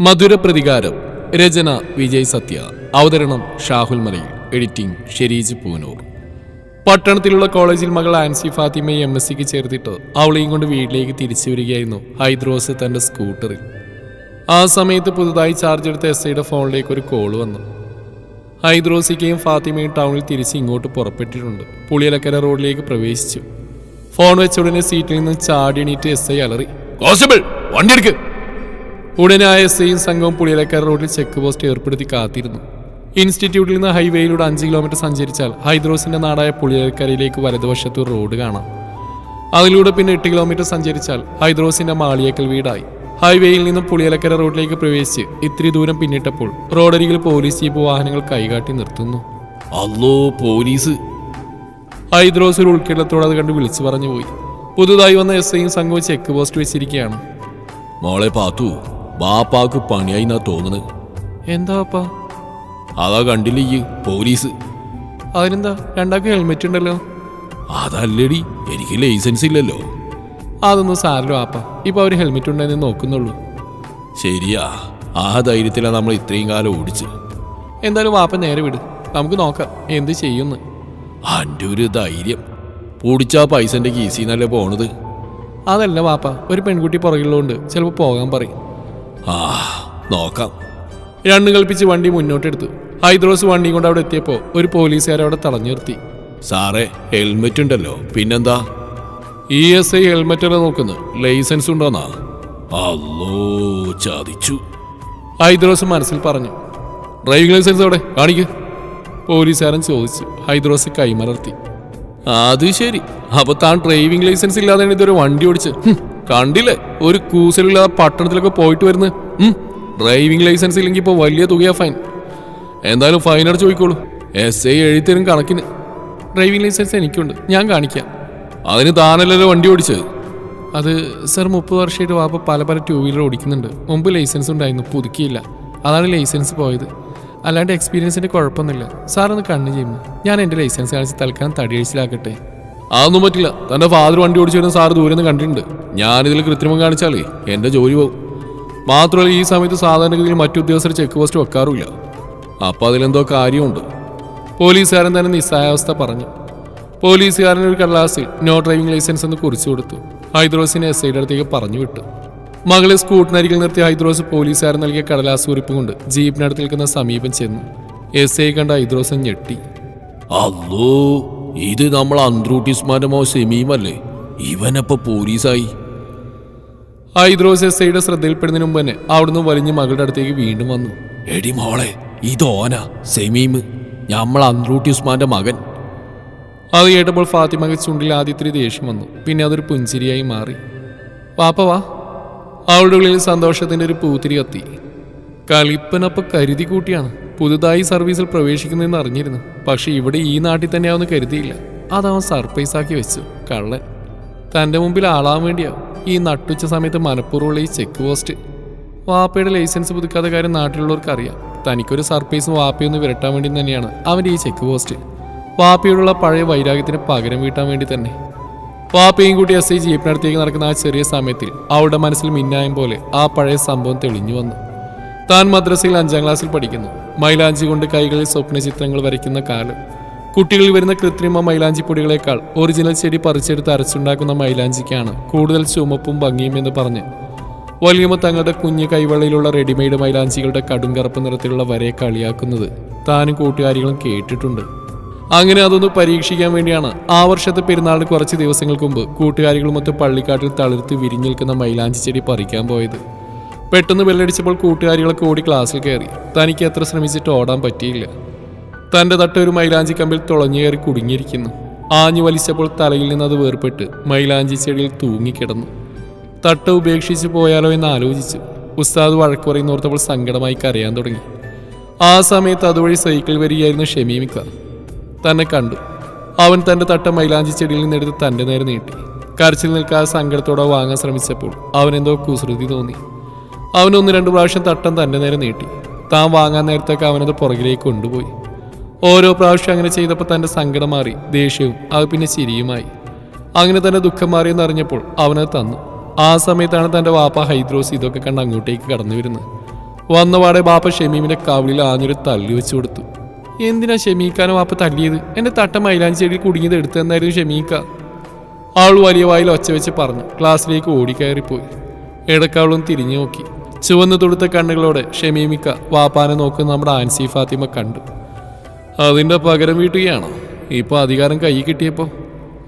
മധുര പ്രതികാരം രചന വിജയ് സത്യ. അവതരണം ഷാഹുൽ മലയിൽ. എഡിറ്റിംഗ് ഷെരീജ് പൂനൂർ. പട്ടണത്തിലുള്ള കോളേജിൽ മകൾ ആൻസി ഫാത്തിമയെ എം എസ് സിക്ക് ചേർത്തിട്ട് അവളെയും കൊണ്ട് വീട്ടിലേക്ക് തിരിച്ചു വരികയായിരുന്നു ഹൈദ്രോസ് തന്റെ സ്കൂട്ടറിൽ. ആ സമയത്ത് പുതുതായി ചാർജ് എടുത്ത എസ് ഐയുടെ ഫോണിലേക്ക് ഒരു കോൾ വന്നു. ഹൈദ്രോസിക്കയും ഫാത്തിമയും ടൗണിൽ തിരിച്ച് ഇങ്ങോട്ട് പുറപ്പെട്ടിട്ടുണ്ട്. പുളിയലക്കര റോഡിലേക്ക് പ്രവേശിച്ചു. ഫോൺ വെച്ച ഉടനെ സീറ്റിൽ നിന്ന് ചാടി എണീറ്റ് എസ് ഐ അലറി വണ്ടി എടുക്ക്. ഉടനെ ആ എസ് ഐയും സംഘവും പുളിയലക്കര റോഡിൽ ചെക്ക് പോസ്റ്റ് ഏർപ്പെടുത്തി കാത്തിരുന്നു. ഇൻസ്റ്റിറ്റ്യൂട്ടിൽ നിന്ന് ഹൈവേയിലൂടെ അഞ്ച് കിലോമീറ്റർ സഞ്ചരിച്ചാൽ ഹൈദ്രോസിന്റെ നാടായ പുളിയലക്കരയിലേക്ക് വലതുവശത്ത് റോഡ് കാണാം. അതിലൂടെ പിന്നെ എട്ട് കിലോമീറ്റർ സഞ്ചരിച്ചാൽ ഹൈദ്രോസിന്റെ മാളിയേക്കൽ വീടായി. ഹൈവേയിൽ നിന്നും പുളിയലക്കര റോഡിലേക്ക് പ്രവേശിച്ച് ഇത്തിരി ദൂരം പിന്നിട്ടപ്പോൾ റോഡരികിൽ പോലീസ് ജീപ്പ് വാഹനങ്ങൾ കൈകാട്ടി നിർത്തുന്നു. അല്ലോ പോലീസ്. ഹൈദ്രോസ് ഒരു ഉൾക്കിടത്തോടെ അത് കണ്ട് വിളിച്ചു പറഞ്ഞു പോയി പുതുതായി വന്ന എസ് ഐയും സംഘവും ചെക്ക് പോസ്റ്റ് വെച്ചിരിക്കുകയാണ്. മോളെ പാത്തു. ബാപ്പാക്ക് പണിയായി എന്നാ തോന്നുന്നത് എന്താ അപ്പാ അതാ കണ്ടില്ല ഈ പോലീസ്? അതിനെന്താ? രണ്ടാൾക്ക് ഹെൽമെറ്റ് ഉണ്ടല്ലോ. അതല്ലടി എനിക്ക് ലൈസൻസ് ഇല്ലല്ലോ. അതൊന്നും സാരല്ലോ ആപ്പ ഇപ്പൊ അവർ ഹെൽമെറ്റ് ഉണ്ടെന്ന് നോക്കുന്നുള്ളൂ. ശരിയാ. ആ ധൈര്യത്തിലാണ് നമ്മൾ ഇത്രയും കാലം ഓടിച്ച്. എന്തായാലും വാപ്പ നേരെ വിട്. നമുക്ക് നോക്കാം എന്ത് ചെയ്യുന്നു. അന്റെ ഒരു ധൈര്യം. പൊടിച്ചാ പൈസന്റെ കീസിന്നല്ലേ പോണത്? അതല്ല വാപ്പ ഒരു പെൺകുട്ടി പുറകിലുള്ളതുകൊണ്ട് ചിലപ്പോൾ പോകാൻ പറയും. ആ നോക്കാം. രണ്ടും കൽപ്പിച്ച് വണ്ടി മുന്നോട്ടെടുത്തു. ഹൈദ്രോസ് വണ്ടി കൊണ്ട് അവിടെ എത്തിയപ്പോൾ ഒരു പോലീസുകാരെ അവിടെ തടഞ്ഞു നിർത്തി സാറേ ഹെൽമെറ്റ് ഉണ്ടല്ലോ പിന്നെന്താ? ഇ എസ് ഐ ഹെൽമെറ്റ് അല്ല നോക്കുന്നു? ലൈസൻസ് ഉണ്ടോന്നാ? അല്ലോ ചതിച്ചു. ഹൈദ്രോസ് മനസ്സിൽ പറഞ്ഞു. ഡ്രൈവിംഗ് ലൈസൻസ് അവിടെ കാണിക്ക്. പോലീസുകാരൻ ചോദിച്ചു. ഹൈദ്രോസ് കൈമലർത്തി. അത് ശരി. അപ്പൊ താൻ ഡ്രൈവിംഗ് ലൈസൻസ് ഇല്ലാതെ ഇതൊരു വണ്ടി ഓടിച്ച്? കണ്ടില്ലേ? ഒരു കൂസലില്ലാതെ പട്ടണത്തിലൊക്കെ പോയിട്ട് വരുന്നു ഹും, ഡ്രൈവിംഗ് ലൈസൻസ് ഇല്ലെങ്കിൽ ഇപ്പോൾ വലിയ തുകയാ ഫൈൻ എന്തായാലും ഫൈൻ അടച്ച് ചോദിക്കോളൂ. എസ് ഐ എഴുതിത്തരും കണക്കിന്. ഡ്രൈവിംഗ് ലൈസൻസ് എനിക്കുണ്ട്. ഞാൻ കാണിക്കാം. അതിന് താനല്ലല്ലോ വണ്ടി ഓടിച്ചത്. അത് സർ മുപ്പത് വർഷമായിട്ട് വാപ്പ പല പല ടൂ വീലർ ഓടിക്കുന്നുണ്ട്. മുമ്പ് ലൈസൻസ് ഉണ്ടായിരുന്നു. പുതുക്കിയില്ല. അതാണ് ലൈസൻസ് പോയത്. അല്ലാണ്ട് എക്സ്പീരിയൻസിന്റെ കുഴപ്പമൊന്നുമില്ല. സാറൊന്ന് കണ്ണ് ചെയ്യുന്നു ഞാൻ എന്റെ ലൈസൻസ് കാണിച്ച് തൽക്കാലം തടിയഴിച്ചിലാക്കട്ടെ അതൊന്നും പറ്റില്ല. തന്റെ ഫാദർ വണ്ടി ഓടിച്ചു വരുന്ന സാർ ദൂരെ നിന്ന് കണ്ടിട്ടുണ്ട്. ഞാനിതിൽ കൃത്രിമം കാണിച്ചാലേ എന്റെ ജോലി പോകും. മാത്രമല്ല ഈ സമയത്ത് സാധാരണഗതിയിൽ മറ്റു ഉദ്യോഗസ്ഥർ ചെക്ക് പോസ്റ്റ് വെക്കാറുമില്ല. അപ്പൊ അതിലെന്തോ കാര്യമുണ്ട്. പോലീസുകാരൻ തന്നെ നിസ്സഹായാവസ്ഥ പറഞ്ഞു. പോലീസുകാരൻ ഒരു കടലാസിൽ നോ ഡ്രൈവിംഗ് ലൈസൻസ് എന്ന് കുറിച്ചു കൊടുത്തു ഹൈദ്രോസിനെ എസ് ഐയുടെ അടുത്തേക്ക് പറഞ്ഞു വിട്ടു. മകളെ സ്കൂട്ടിനരികിൽ നിർത്തി ഹൈദ്രോസ് പോലീസുകാരൻ നൽകിയ കടലാസ് കുറിപ്പ് കൊണ്ട് ജീപ്പിനടുത്ത് നിൽക്കുന്ന സമീപം ചെന്നു. എസ് ഐ കണ്ട ഹൈദ്രോസ് ഞെട്ടി. ഇത് നമ്മൾ അന്ത്രൂട്ടിസ്മാരമോ സെമീമല്ലേ ഇവനപ്പൊ പോലീസായി. ഹൈദ്രോസ് എസ് ഐയുടെ ശ്രദ്ധയിൽപ്പെടുന്നതിന് മുമ്പ് തന്നെ അവിടുന്ന് വലിഞ്ഞ് മകളുടെ അടുത്തേക്ക് വീണ്ടും വന്നു. എടി മോളെ ഇതോന സെമീമ് ഞമ്മൾ അന്ത്രൂട്ടി ഉസ്മാന്റെ മകൻ. അത് കേട്ടപ്പോൾ ഫാത്തിമക്ക് ചുണ്ടിൽ ആദ്യത്തിരി ദേഷ്യം വന്നു. പിന്നെ അതൊരു പുഞ്ചിരിയായി മാറി. പാപ്പ വാ. അവളുടെ ഉള്ളിൽ സന്തോഷത്തിന്റെ ഒരു പൂത്തിരി കത്തി. കളിപ്പനപ്പം കരുതി കൂട്ടിയാണ്. പുതുതായി സർവീസിൽ പ്രവേശിക്കുന്നതെന്ന് അറിഞ്ഞിരുന്നു. പക്ഷെ ഇവിടെ ഈ നാട്ടിൽ തന്നെ അവന്ന് കരുതിയില്ല. അതവൻ സർപ്രൈസ് ആക്കി വെച്ചു കള്ളൻ. തന്റെ മുമ്പിൽ ആളാൻ വേണ്ടിയാവും ഈ നട്ടുച്ച സമയത്ത് മനഃപൂർവമുള്ള ഈ ചെക്ക് പോസ്റ്റ്. വാപ്പയുടെ ലൈസൻസ് പുതുക്കാത്ത കാര്യം നാട്ടിലുള്ളവർക്ക് അറിയാം. തനിക്കൊരു സർപ്രൈസും വാപ്പയൊന്ന് വിരട്ടാൻ വേണ്ടി തന്നെയാണ് അവന്റെ ഈ ചെക്ക് പോസ്റ്റ്. വാപ്പയോടുള്ള പഴയ വൈരാഗ്യത്തിന് പകരം വീട്ടാൻ വേണ്ടി തന്നെ. വാപ്പയും കൂട്ടി എസ് ഐ ജീപ്പിനടുത്തേക്ക് നടക്കുന്ന ആ ചെറിയ സമയത്തിൽ അവളുടെ മനസ്സിൽ മിന്നായം പോലെ ആ പഴയ സംഭവം തെളിഞ്ഞു വന്നു. താൻ മദ്രസയിൽ അഞ്ചാം ക്ലാസ്സിൽ പഠിക്കുന്നു. മൈലാഞ്ചി കൊണ്ട് കൈകളിൽ സ്വപ്ന ചിത്രങ്ങൾ വരയ്ക്കുന്ന കാലം. കുട്ടികളിൽ വരുന്ന കൃത്രിമ മൈലാഞ്ചി പൊടികളേക്കാൾ ഒറിജിനൽ ചെടി പറിച്ചെടുത്ത് അരച്ചുണ്ടാക്കുന്ന മൈലാഞ്ചിക്കാണ് കൂടുതൽ ചുമപ്പും ഭംഗിയും എന്ന് പറഞ്ഞ്. വലിയമ്മ തങ്ങളുടെ കുഞ്ഞു കൈവെള്ളയിലുള്ള റെഡിമെയ്ഡ് മൈലാഞ്ചികളുടെ കടും കറുപ്പ് നിറത്തിലുള്ള വരയെ കളിയാക്കുന്നത് താനും കൂട്ടുകാരികളും കേട്ടിട്ടുണ്ട്. അങ്ങനെ അതൊന്ന് പരീക്ഷിക്കാൻ വേണ്ടിയാണ് ആ വർഷത്തെ പെരുന്നാളിന് കുറച്ച് ദിവസങ്ങൾക്ക് മുമ്പ് കൂട്ടുകാരികളുമൊത്ത് പള്ളിക്കാട്ടിൽ തളിർത്ത് വിരിഞ്ഞു നിൽക്കുന്ന മൈലാഞ്ചി ചെടി പറിക്കാൻ പോയത്. പെട്ടെന്ന് ബെല്ലടിച്ചപ്പോൾ കൂട്ടുകാരികളൊക്കെ ഓടി ക്ലാസ്സിൽ കയറി. തനിക്ക് എത്ര ശ്രമിച്ചിട്ട് ഓടാൻ പറ്റിയില്ല. തന്റെ തട്ട ഒരു മൈലാഞ്ചി കമ്പിൽ തുളഞ്ഞു കയറി കുടുങ്ങിയിരിക്കുന്നു. ആഞ്ഞു വലിച്ചപ്പോൾ തലയിൽ നിന്ന് അത് വേർപെട്ട് മൈലാഞ്ചി ചെടിയിൽ തൂങ്ങിക്കിടന്നു. തട്ട ഉപേക്ഷിച്ച് പോയാലോ എന്ന് ആലോചിച്ചു. ഉസ്താദ് വഴക്ക് പറയുന്നോർത്തപ്പോൾ സങ്കടമായി കരയാൻ തുടങ്ങി. ആ സമയത്ത് അതുവഴി സൈക്കിൾ വരികയായിരുന്നു ഷമീമിക്ക തന്നെ കണ്ടു. അവൻ തന്റെ തട്ട മൈലാഞ്ചി ചെടിയിൽ നിന്നെടുത്ത് തന്റെ നേരെ നീട്ടി. കരച്ചിൽ നിൽക്കാതെ സങ്കടത്തോടെ വാങ്ങാൻ ശ്രമിച്ചപ്പോൾ അവനെന്തോ കുസൃതി തോന്നി. അവൻ ഒന്ന് രണ്ട് പ്രാവശ്യം തട്ടം തന്റെ നേരെ നീട്ടി. താൻ വാങ്ങാൻ നേരത്തൊക്കെ അവനത് പുറകിലേക്ക് കൊണ്ടുപോയി. ഓരോ പ്രാവശ്യം അങ്ങനെ ചെയ്തപ്പോൾ തന്റെ സങ്കടം മാറി ദേഷ്യവും അത് പിന്നെ ചിരിയുമായി. അങ്ങനെ തന്നെ ദുഃഖം മാറിയെന്ന് അറിഞ്ഞപ്പോൾ അവനത് തന്നു. ആ സമയത്താണ് തന്റെ വാപ്പ ഹൈദ്രോസ് ഇതൊക്കെ കണ്ട് അങ്ങോട്ടേക്ക് കടന്നു വരുന്നത്. വന്നപാടെ ബാപ്പ ഷമീമിന്റെ കവിളിൽ ആഞ്ഞൊരു തല്ലി വെച്ചു കൊടുത്തു. എന്തിനാ ഷമീക്കാനോ വാപ്പ തല്ലിയത്? എന്റെ തട്ട മൈലാഞ്ചി ചെടിയിൽ കുടുങ്ങിയത് എടുത്തെന്നായിരുന്നു ഷമീക്ക. അവൾ വലിയ വായിൽ ഒച്ച വെച്ച് പറഞ്ഞു ക്ലാസ്സിലേക്ക് ഓടിക്കയറിപ്പോയി. ഇടക്കവളും തിരിഞ്ഞു നോക്കി. ചുവന്നു തൊടുത്ത കണ്ണുകളോടെ ഷമീമിക്ക വാപ്പാനെ നോക്കുന്ന നമ്മുടെ ആൻസി ഫാത്തിമ കണ്ടു. അതിന്റെ പകരം വീട്ടുകയാണോ? ഇപ്പോൾ അധികാരം കൈ കിട്ടിയപ്പോൾ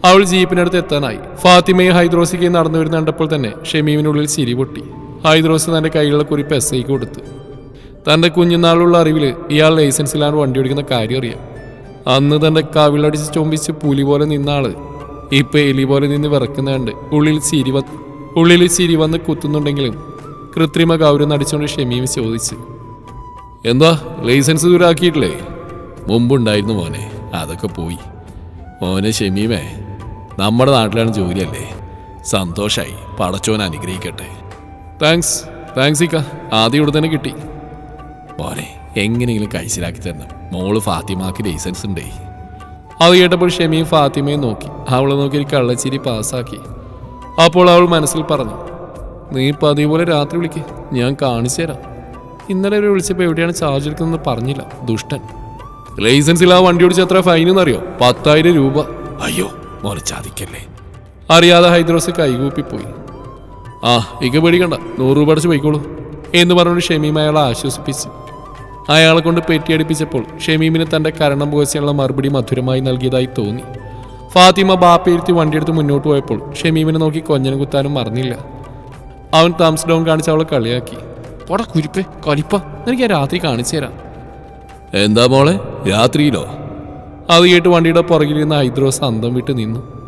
അവൾ ജീപ്പിനടുത്ത് എത്താനായി. ഫാത്തിമയും ഹൈദ്രോസിക്കയും നടന്നു വരുന്ന കണ്ടപ്പോൾ തന്നെ ഷമീമിനുള്ളിൽ ചിരി പൊട്ടി. ഹൈദ്രോസ് തന്റെ കൈകളുടെ കുറിപ്പ് എസ് ഐക്ക് കൊടുത്തു. തന്റെ കുഞ്ഞുനാളുള്ള അറിവിൽ ഇയാൾ ലൈസൻസിലാണ് വണ്ടി ഓടിക്കുന്ന കാര്യം അറിയാം. അന്ന് തന്റെ കവിളടിച്ച് ചൊമ്പിച്ച് പുലി പോലെ നിന്ന ആൾ ഇപ്പൊ എലി പോലെ നിന്ന് വിറക്കുന്ന കണ്ട് ഉള്ളിൽ ചിരി വന്ന് ഉള്ളിൽ ചിരി വന്ന് കുത്തുന്നുണ്ടെങ്കിലും കൃത്രിമ ഗൗരവം നടിച്ചുകൊണ്ട് ഷമീം ചോദിച്ചു എന്താ ലൈസൻസ് ദൂരാക്കിയിട്ടില്ലേ? മുമ്പുണ്ടായിരുന്നു മോനെ അതൊക്കെ പോയി. മോനെ ഷമീമേ നമ്മുടെ നാട്ടിലാണ് ജോലിയല്ലേ? സന്തോഷായി പടച്ചോൻ അനുഗ്രഹിക്കട്ടെ. താങ്ക്സ് താങ്ക്സ് ഇക്ക ആദ്യം ഇവിടെ തന്നെ കിട്ടി. മോനെ എങ്ങനെയെങ്കിലും കഴിച്ചിലാക്കി തരണം. മോൾ ഫാത്തിമാക്ക് ലൈസൻസ് ഉണ്ടേ. അത് കേട്ടപ്പോൾ ഷെമീം ഫാത്തിമയും നോക്കി. അവളെ നോക്കി കള്ളച്ചിരി പാസ്സാക്കി. അപ്പോൾ അവൾ മനസ്സിൽ പറഞ്ഞു നീ പതിവ് അതേപോലെ രാത്രി വിളിക്ക്. ഞാൻ കാണിച്ചു തരാം. ഇന്നലെ ഒരു വിളിച്ചപ്പോൾ എവിടെയാണ് ചാർജ് എടുക്കുന്നതെന്ന് പറഞ്ഞില്ല. ദുഷ്ടൻ. ലൈസൻസ് ഇല്ലാതെ വണ്ടി ഓടിച്ച എത്ര ഫൈൻ എന്നറിയോ? പത്തായിരം രൂപ. അയ്യോ മറിച്ചാതിക്കല്ലേ ചാതിക്കല്ലേ. അറിയാതെ ഹൈദ്രോസ് കൈകൂപ്പിപ്പോയി ആ ഇക പേടിക്കണ്ട. നൂറ് രൂപ അടച്ച് പോയിക്കോളൂ. എന്ന് പറഞ്ഞുകൊണ്ട് ഷമീം അയാളെ ആശ്വസിപ്പിച്ചു. അയാളെ കൊണ്ട് പെറ്റിയടിപ്പിച്ചപ്പോൾ ഷമീമിന് തന്റെ കരണം പുകച്ചുള്ള മറുപടി മധുരമായി നൽകിയതായി തോന്നി. ഫാത്തിമ ബാപ്പയിരുത്തി വണ്ടിയെടുത്ത് മുന്നോട്ട് പോയപ്പോൾ ഷമീമിനെ നോക്കി കൊഞ്ഞനും കുത്താനും മറന്നില്ല. അവൻ തംസ് ഡൗൺ കാണിച്ച് അവളെ കളിയാക്കി. പോടാ കുരിപ്പേ കലിപ്പ എനിക്ക് ഞാൻ രാത്രി കാണിച്ചു തരാം. എന്താ മോളെ രാത്രിയിലോ? അത് കേട്ട് വണ്ടിയുടെ പുറകിലിരുന്ന ഹൈദ്രോസ് അന്തം വിട്ട് നിന്നു.